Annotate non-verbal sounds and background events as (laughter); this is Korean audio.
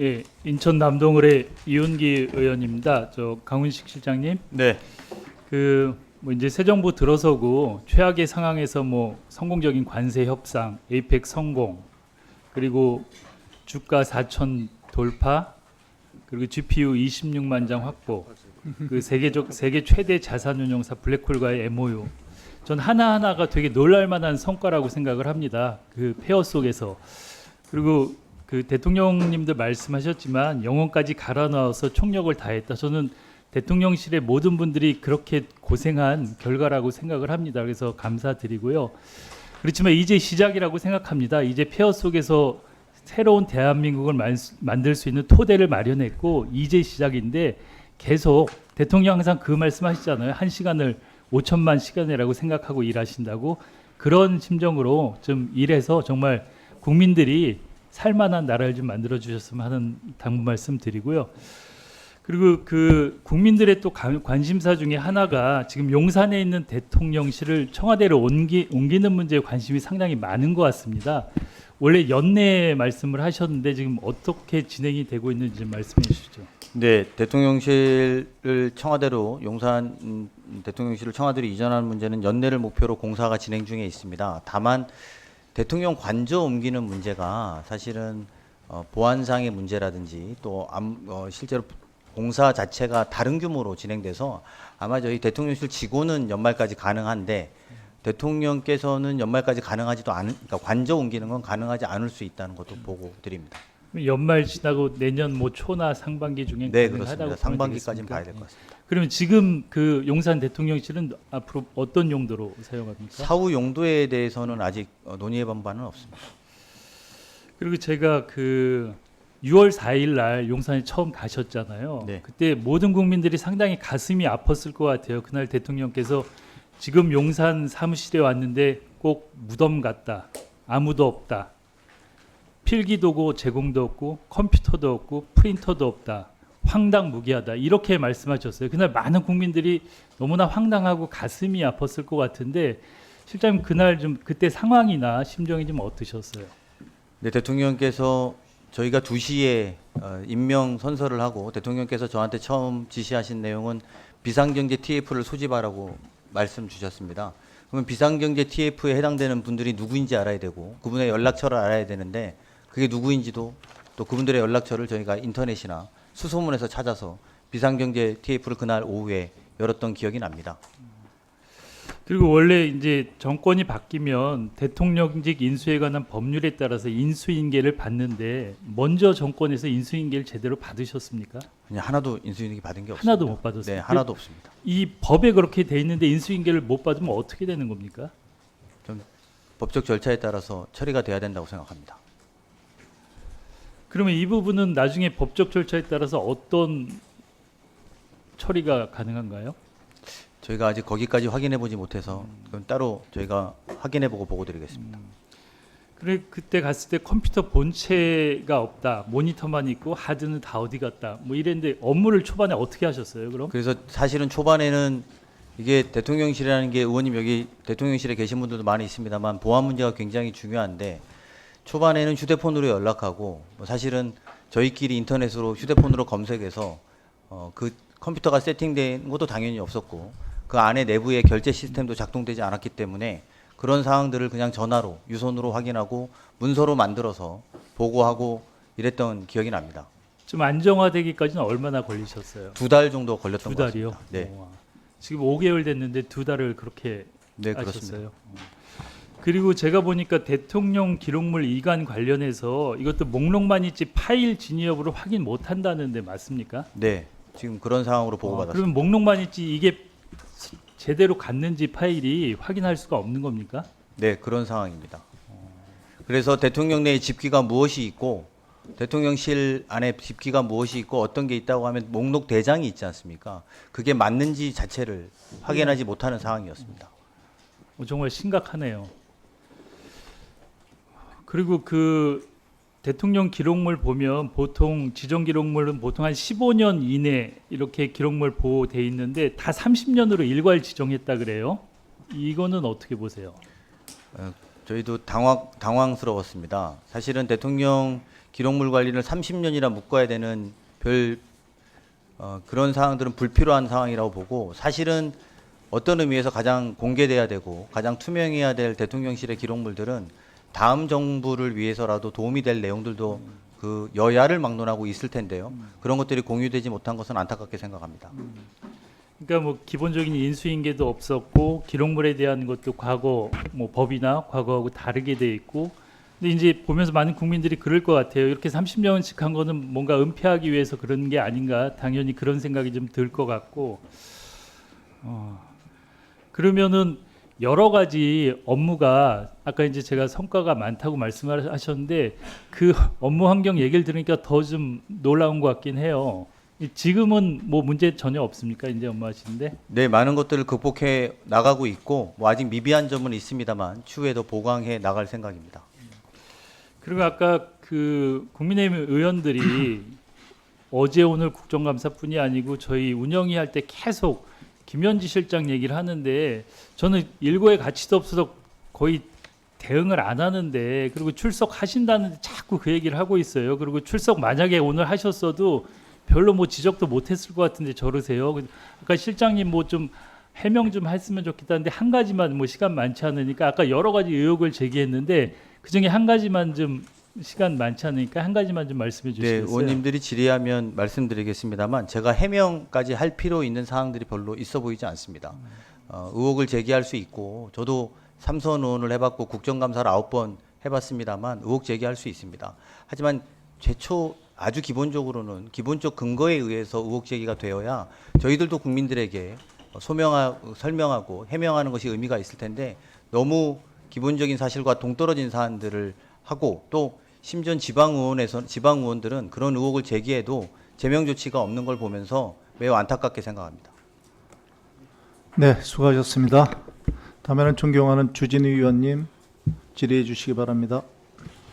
예, 인천 남동을의 이윤기 의원입니다. 저 강훈식 실장님, 네. 그 뭐 이제 새 정부 들어서고 최악의 상황에서 뭐 성공적인 관세 협상, 에이펙 성공, 그리고 주가 4천 돌파, 그리고 GPU 26만 장 확보, 그 세계적 세계 최대 자산운용사 블랙홀과의 MOU. 전 하나 하나가 되게 놀랄만한 성과라고 생각을 합니다. 그 폐허 속에서 그리고 그 대통령님도 말씀하셨지만 영혼까지 갈아 넣어서 총력을 다했다. 저는 대통령실의 모든 분들이 그렇게 고생한 결과라고 생각을 합니다. 그래서 감사드리고요. 그렇지만 이제 시작이라고 생각합니다. 이제 폐허 속에서 새로운 대한민국을 만, 만들 수 있는 토대를 마련했고 이제 시작인데 계속 대통령 항상 그 말씀하시잖아요. 한 시간을 5천만 시간이라고 생각하고 일하신다고 그런 심정으로 좀 일해서 정말 국민들이 살만한 나라를 좀 만들어 주셨으면 하는 당부 말씀 드리고요. 그리고 그 국민들의 또 관- 관심사 중에 하나가 지금 용산에 있는 대통령실을 청와대로 옮기, 옮기 는 문제에 관심이 상당히 많은 것 같습니다. 원래 연내 말씀을 하셨는데 지금 어떻게 진행이 되고 있는지 좀 말씀해 주시죠. 네, 대통령실을 청와대로 용산 음, 대통령실을 청와대로 이전하는 문제는 연내를 목표로 공사가 진행 중에 있습니다. 다만 대통령 관저 옮기는 문제가 사실은 어, 보안상의 문제라든지 또 암, 어, 실제로 공사 자체가 다른 규모로 진행돼서 아마 저희 대통령실 직원은 연말까지 가능한데 대통령께서는 연말까지 가능하지도 않은 그러니까 관저 옮기는 건 가능하지 않을 수 있다는 것도 보고 드립니다. 연말 지나고 내년 뭐 초나 상반기 중에 네, 그렇습니다. 상반기까지는? 봐야 될 것 같습니다. 그러면 지금 그 용산 대통령실은 앞으로 어떤 용도로 사용합니까? 사후 용도에 대해서는 아직 어, 논의해 본 바는 없습니다. 그리고 제가 그 6월 4일 날 용산에 처음 가셨잖아요. 네. 그때 모든 국민들이 상당히 가슴이 아팠을 것 같아요. 그날 대통령께서 지금 용산 사무실에 왔는데 꼭 무덤 같다. 아무도 없다. 필기도구 제공도 없고 컴퓨터도 없고 프린터도 없다. 황당무계하다. 이렇게 말씀하셨어요. 그날 많은 국민들이 너무나 황당하고 가슴이 아팠을 것 같은데 실장님 그날 좀 그때 상황이나 심정이 좀 어떠셨어요? 네, 대통령께서 저희가 2시에 어, 임명 선서를 하고 대통령께서 저한테 처음 지시하신 내용은 비상경제 TF를 소집하라고 말씀 주셨습니다. 그러면 비상경제 TF에 해당되는 분들이 누구인지 알아야 되고 그분의 연락처를 알아야 되는데 그게 누구인지도 또 그분들의 연락처를 저희가 인터넷이나 수소문에서 찾아서 비상경제 TF를 그날 오후에 열었던 기억이 납니다. 그리고 원래 이제 정권이 바뀌면 대통령직 인수에 관한 법률에 따라서 인수인계를 받는데 먼저 정권에서 인수인계를 제대로 받으셨습니까? 그냥 하나도 인수인계 받은 게 없습니다. 하나도 못 받았어요. 네, 하나도 없습니다. 이 법에 그렇게 돼 있는데 인수인계를 못 받으면 어떻게 되는 겁니까? 법적 절차에 따라서 처리가 돼야 된다고 생각합니다. 그러면 이 부분은 나중에 법적 절차에 따라서 어떤 처리가 가능한가요? 저희가 아직 거기까지 확인해 보지 못해서 그건 따로 저희가 확인해 보고 보고 드리겠습니다. 그래 그때 갔을 때 컴퓨터 본체가 없다, 모니터만 있고 하드는 다 어디 갔다, 뭐 이랬는데 업무를 초반에 어떻게 하셨어요? 그럼? 그래서 사실은 초반에는 이게 대통령실이라는 게 의원님 여기 대통령실에 계신 분들도 많이 있습니다만 보안 문제가 굉장히 중요한데 초반에는 휴대폰으로 연락하고 뭐 사실은 저희끼리 인터넷으로 휴대폰으로 검색해서 어, 그 컴퓨터가 세팅된 것도 당연히 없었고 그 안에 내부의 결제 시스템도 작동되지 않았기 때문에 그런 상황들을 그냥 전화로 유선으로 확인하고 문서로 만들어서 보고하고 이랬던 기억이 납니다. 좀 안정화되기까지는 얼마나 걸리셨어요? 두 달 정도 걸렸던 두 것 달이요? 같습니다. 네, 우와. 지금 5개월 됐는데 두 달을 그렇게 네 그렇습니다. 그리고 제가 보니까 대통령 기록물 이관 관련해서 이것도 목록만 있지 파일 진위 여부를 확인 못 한다는데 맞습니까? 네, 지금 그런 상황으로 어, 보고받았습니다. 그러면 목록만 있지 이게 제대로 갔는지 파일이 확인할 수가 없는 겁니까? 네, 그런 상황입니다. 그래서 대통령 내에 집기가 무엇이 있고 대통령실 안에 집기가 무엇이 있고 어떤 게 있다고 하면 목록 대장이 있지 않습니까? 그게 맞는지 자체를 확인하지 못하는 상황이었습니다. 어, 정말 심각하네요. 그리고 그 대통령 기록물 보면 보통 지정 기록물은 보통 한 15년 이내 이렇게 기록물 보호돼 있는데 다 30년으로 일괄 지정했다 그래요. 이거는 어떻게 보세요? 저희도 당황 당황스러웠습니다. 사실은 대통령 기록물 관리를 30년이나 묶어야 되는 별 어, 그런 상황들은 불필요한 상황이라고 보고 사실은 어떤 의미에서 가장 공개돼야 되고 가장 투명해야 될 대통령실의 기록물들은 다음 정부를 위해서라도 도움이 될 내용들도 그 여야를 막론하고 있을 텐데요. 그런 것들이 공유되지 못한 것은 안타깝게 생각합니다. 그러니까 뭐 기본적인 인수인계도 없었고 기록물에 대한 것도 과거 뭐 법이나 과거하고 다르게 돼 있고 근데 이제 보면서 많은 국민들이 그럴 것 같아요. 이렇게 30년씩 한 거는 뭔가 은폐하기 위해서 그런 게 아닌가 당연히 그런 생각이 좀 들 것 같고 어, 그러면은 여러 가지 업무가 아까 이제 제가 성과가 많다고 말씀을 하셨는데 그 업무 환경 얘기를 들으니까 더 좀 놀라운 것 같긴 해요. 이 지금은 뭐 문제 전혀 없습니까? 이제 업무하시는데 네, 많은 것들을 극복해 나가고 있고 뭐 아직 미비한 점은 있습니다만 추후에도 보강해 나갈 생각입니다. 그리고 아까 그 국민의힘 의원들이 (clears throat) 어제 오늘 국정감사뿐이 아니고 저희 운영위 할 때 계속 김현지 실장 얘기를 하는데 저는 일고의 가치도 없어서 거의 대응을 안 하는데 그리고 출석하신다는데 자꾸 그 얘기를 하고 있어요. 그리고 출석 만약에 오늘 하셨어도 별로 뭐 지적도 못했을 것 같은데 저러세요. 아까 실장님 뭐 좀 해명 좀 했으면 좋겠다는데 한 가지만 뭐 시간 많지 않으니까 아까 여러 가지 의혹을 제기했는데 그 중에 한 가지만 좀 시간 많지 않으니까 한 가지만 좀 말씀해 네, 주시겠어요? 의원님들이 질의하면 말씀드리겠습니다만 제가 해명까지 할 필요 있는 사항들이 별로 있어 보이지 않습니다. 어, 의혹을 제기할 수 있고 저도 삼선 의원을 해봤고 국정감사를 아홉 번 해봤습니다만 의혹 제기할 수 있습니다. 하지만 최초 아주 기본적으로는 기본적 근거에 의해서 의혹 제기가 되어야 저희들도 국민들에게 소명하고 설명하고 해명하는 것이 의미가 있을 텐데 너무 기본적인 사실과 동떨어진 사안들을 하고 또 심지어 지방 의원에서 지방 의원들은 그런 의혹을 제기해도 제명 조치가 없는 걸 보면서 매우 안타깝게 생각합니다. 네, 수고하셨습니다. 다음에는 존경하는 주진우 위원님 질의해 주시기 바랍니다.